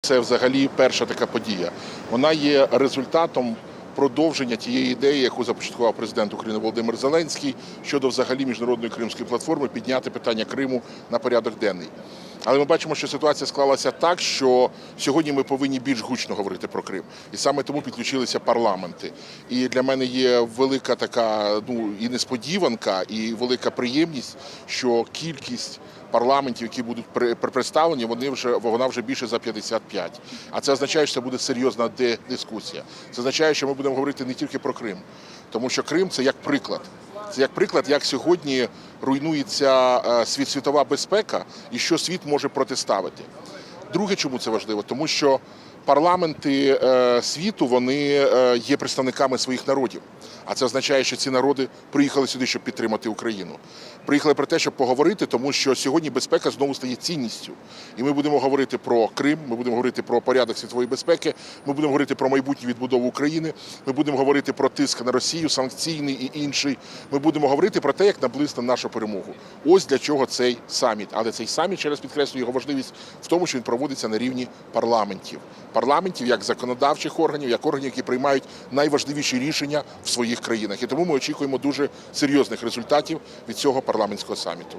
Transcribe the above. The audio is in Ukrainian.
Це взагалі перша така подія. Вона є результатом продовження тієї ідеї, яку започаткував президент України Володимир Зеленський щодо взагалі міжнародної кримської платформи підняти питання Криму на порядок денний. Але ми бачимо, що ситуація склалася так, що сьогодні ми повинні більш гучно говорити про Крим, і саме тому підключилися парламенти. І для мене є велика така ну і несподіванка, і велика приємність, що кількість парламентів, які будуть представлені, вони вже вона вже більше за 55. А це означає, що це буде серйозна дискусія. Це означає, що ми будемо говорити не тільки про Крим, тому що Крим це як приклад. Це як приклад, як сьогодні руйнується е, світ світова безпека і що світ може протиставити. Друге, чому це важливо? Тому що парламенти е, світу вони е, є представниками своїх народів. А це означає, що ці народи приїхали сюди, щоб підтримати Україну. Приїхали про те, щоб поговорити, тому що сьогодні безпека знову стає цінністю. І ми будемо говорити про Крим, ми будемо говорити про порядок світової безпеки, ми будемо говорити про майбутню відбудову України, ми будемо говорити про тиск на Росію, санкційний і інший. Ми будемо говорити про те, як наблизити нашу перемогу. Ось для чого цей саміт. Але цей саміт, ще раз підкреслюю його важливість в тому, що він проводиться на рівні парламентів. Парламентів як законодавчих органів, як органів, які приймають найважливіші рішення в своїх країнах. І тому ми очікуємо дуже серйозних результатів від цього парламентського саміту.